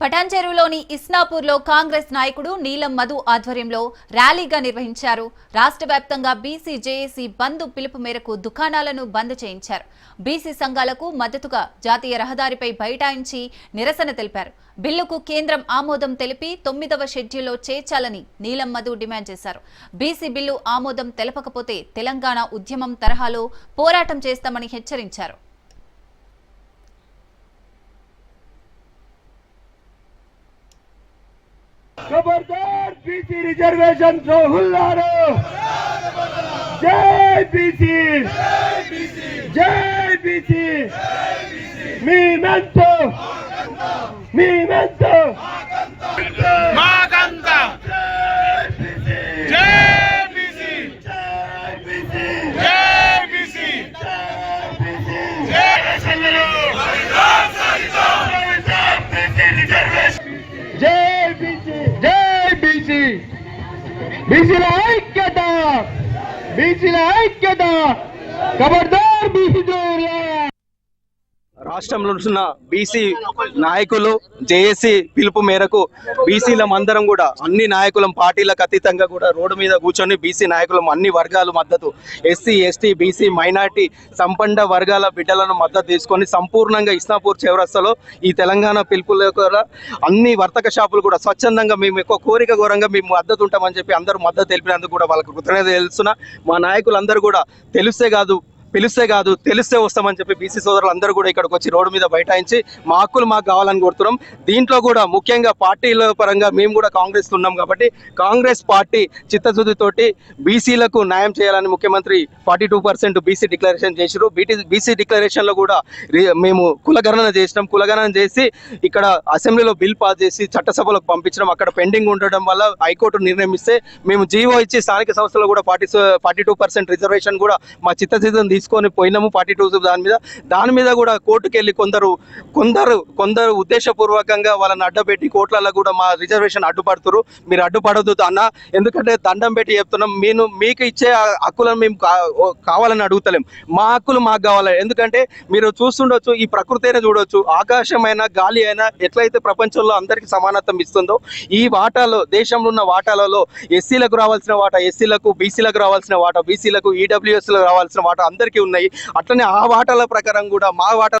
పటాన్చెరువులోని ఇస్నాపూర్లో కాంగ్రెస్ నాయకుడు నీలం మధు ఆధ్వర్యంలో ర్యాలీగా నిర్వహించారు. రాష్ట్ర వ్యాప్తంగా బీసీ జేఏసీ బంద్ పిలుపు మేరకు దుకాణాలను బంద్ చేయించారు. బీసీ సంఘాలకు మద్దతుగా జాతీయ రహదారిపై బైఠాయించి నిరసన తెలిపారు. బిల్లుకు కేంద్రం ఆమోదం తెలిపి తొమ్మిదవ షెడ్యూల్లో చేర్చాలని నీలం మధు డిమాండ్ చేశారు. బీసీ బిల్లు ఆమోదం తెలపకపోతే తెలంగాణ ఉద్యమం తరహాలో పోరాటం చేస్తామని హెచ్చరించారు. খবরদার বিসি রিজার্ভেশন জহুল্লারো জয় বিসি। জয় বিসি। মিমেন্ত মিমেন্ত মা কান্তা బీసీల ఐక్యత! బీసీల ఐక్యత! ఖబర్దార్ బీసీ జోర్లా! రాష్ట్రంలో ఉన్న బీసీ నాయకులు జేఏసీ పిలుపు మేరకు బీసీలం అందరం కూడా అన్ని నాయకులం పార్టీలకు అతీతంగా కూడా రోడ్డు మీద కూర్చొని బీసీ నాయకులం అన్ని వర్గాలు మద్దతు ఎస్సీ ఎస్టీ బీసీ మైనార్టీ సంపన్న వర్గాల బిడ్డలను మద్దతు తీసుకొని సంపూర్ణంగా ఇస్నాపూర్ చౌరస్తాలో ఈ తెలంగాణ పిలుపులో కూడా అన్ని వర్తక షాపులు కూడా స్వచ్ఛందంగా మేము ఎక్కువ కోరిక ఘోరంగా మేము మద్దతు ఉంటామని చెప్పి అందరూ మద్దతు తెలిపినందుకు కూడా వాళ్ళకు కృతజ్ఞత తెలుస్తున్నా. మా నాయకులందరూ కూడా తెలిస్తే కాదు పిలిస్తే కాదు తెలిస్తే వస్తామని చెప్పి బీసీ సోదరులు అందరూ కూడా ఇక్కడికి వచ్చి రోడ్డు మీద బైఠాయించి మా హక్కులు మాకు కావాలని కోరుతున్నాం. దీంట్లో కూడా ముఖ్యంగా పార్టీల పరంగా మేము కూడా కాంగ్రెస్ ఉన్నాం కాబట్టి కాంగ్రెస్ పార్టీ చిత్తశుద్ధితోటి బీసీలకు న్యాయం చేయాలని ముఖ్యమంత్రి forty two percent BC declaration చేసిరు బీటీ బీసీ డిక్లరేషన్లో కూడా రి- మేము కులగణన చేసినాం. కులగణన చేసి ఇక్కడ అసెంబ్లీలో బిల్ పాస్ చేసి చట్టసభలకు పంపించడం అక్కడ పెండింగ్ ఉండడం వల్ల హైకోర్టు నిర్ణయం ఇస్తే మేము జీవో ఇచ్చి స్థానిక సంస్థలు కూడా forty forty two percent reservation కూడా మా చిత్తశుద్ధిని తీసుకొని పోయినాము ఫార్టీ టూ దాని మీద. దాని మీద కూడా కోర్టుకు వెళ్ళి కొందరు కొందరు కొందరు ఉద్దేశపూర్వకంగా వాళ్ళని అడ్డపెట్టి కోర్టులలో కూడా మా రిజర్వేషన్ అడ్డుపడుతురు. మీరు అడ్డుపడదు అన్న ఎందుకంటే దండం పెట్టి చెప్తున్నాం నేను మీకు ఇచ్చే ఆ హక్కులను మేము కా- కావాలని అడుగుతలేం. మా హక్కులు మాకు కావాలి. ఎందుకంటే మీరు చూస్తుండొచ్చు ఈ ప్రకృతి అయినా చూడొచ్చు. ఆకాశమైనా గాలి అయినా ఎట్లయితే ప్రపంచంలో అందరికీ సమానత్వం ఇస్తుందో ఈ వాటాలో దేశంలో ఉన్న వాటాలలో ఎస్సీలకు రావాల్సిన వాటా ఎస్సీలకు బీసీలకు రావాల్సిన వాటా బీసీలకు ఈడబ్ల్యూఎస్లకు రావాల్సిన వాటా అందరికీ ఉన్నాయి. అట్లనే ఆ వాటాల ప్రకారం కూడా మా వాటా